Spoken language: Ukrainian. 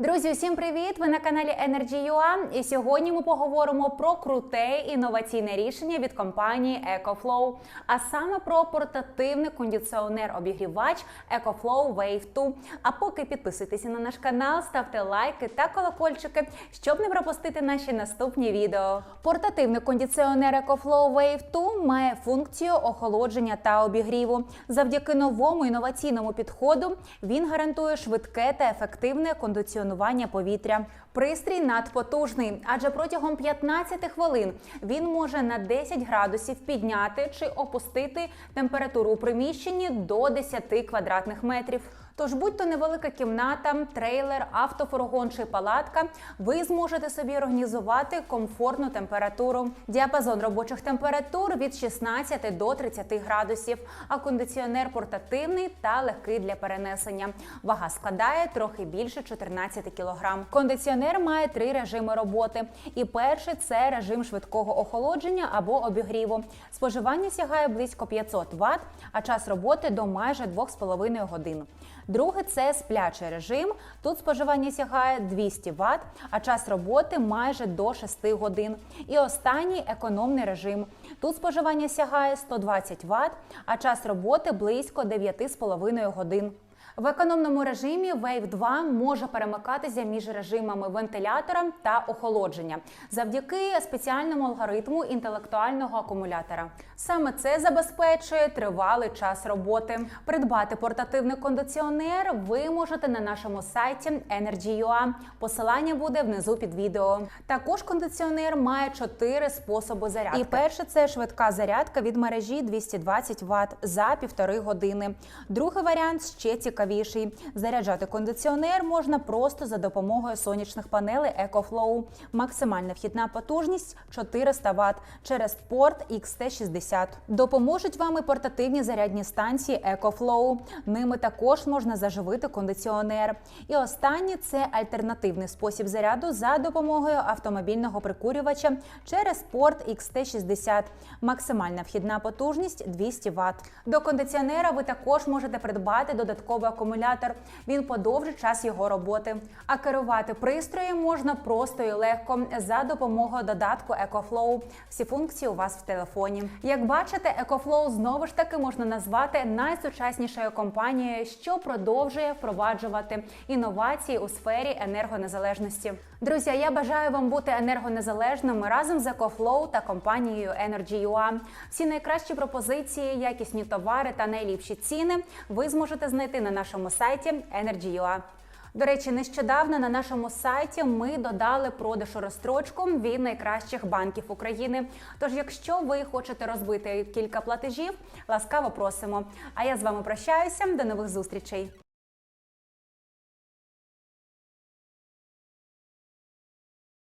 Друзі, усім привіт! Ви на каналі Energy.ua і сьогодні ми поговоримо про круте інноваційне рішення від компанії EcoFlow, а саме про портативний кондиціонер-обігрівач EcoFlow Wave 2. А поки підписуйтеся на наш канал, ставте лайки та колокольчики, щоб не пропустити наші наступні відео. Портативний кондиціонер EcoFlow Wave 2 має функцію охолодження та обігріву. Завдяки новому інноваційному підходу він гарантує швидке та ефективне кондиціонування повітря. Пристрій надпотужний, адже протягом 15 хвилин він може на 10 градусів підняти чи опустити температуру у приміщенні до 10 квадратних метрів. Тож, будь-то невелика кімната, трейлер, автофургон чи палатка, ви зможете собі організувати комфортну температуру. Діапазон робочих температур від 16 до 30 градусів, а кондиціонер портативний та легкий для перенесення. Вага складає трохи більше 14 кг. Кондиціонер має три режими роботи. І перший це режим швидкого охолодження або обігріву. Споживання сягає близько 500 Вт, а час роботи до майже 2,5 годин. Другий це сплячий режим. Тут споживання сягає 200 Вт, а час роботи майже до 6 годин. І останній економний режим. Тут споживання сягає 120 Вт, а час роботи близько 9,5 годин. В економному режимі Wave 2 може перемикатися між режимами вентилятора та охолодження завдяки спеціальному алгоритму інтелектуального акумулятора. Саме це забезпечує тривалий час роботи. Придбати портативний кондиціонер ви можете на нашому сайті Energy.ua. Посилання буде внизу під відео. Також кондиціонер має чотири способи зарядки. І перше це швидка зарядка від мережі 220 Вт за півтори години. Другий варіант ще цікавіший. Заряджати кондиціонер можна просто за допомогою сонячних панелей EcoFlow. Максимальна вхідна потужність 400 Вт через порт XT60. Допоможуть вам і портативні зарядні станції EcoFlow. Ними також можна заживити кондиціонер. І останнє це альтернативний спосіб заряду за допомогою автомобільного прикурювача через порт XT60. Максимальна вхідна потужність 200 Вт. До кондиціонера ви також можете придбати додатковий акумулятор. Він подовжить час його роботи. А керувати пристроєм можна просто і легко за допомогою додатку EcoFlow. Всі функції у вас в телефоні. Як бачите, EcoFlow знову ж таки можна назвати найсучаснішою компанією, що продовжує впроваджувати інновації у сфері енергонезалежності. Друзі, я бажаю вам бути енергонезалежними разом з EcoFlow та компанією Energy.ua. Всі найкращі пропозиції, якісні товари та найліпші ціни ви зможете знайти на нашому сайті Energy.ua. До речі, нещодавно на нашому сайті ми додали продажу розстрочку від найкращих банків України. Тож, якщо ви хочете розбити кілька платежів, ласкаво просимо. А я з вами прощаюся. До нових зустрічей.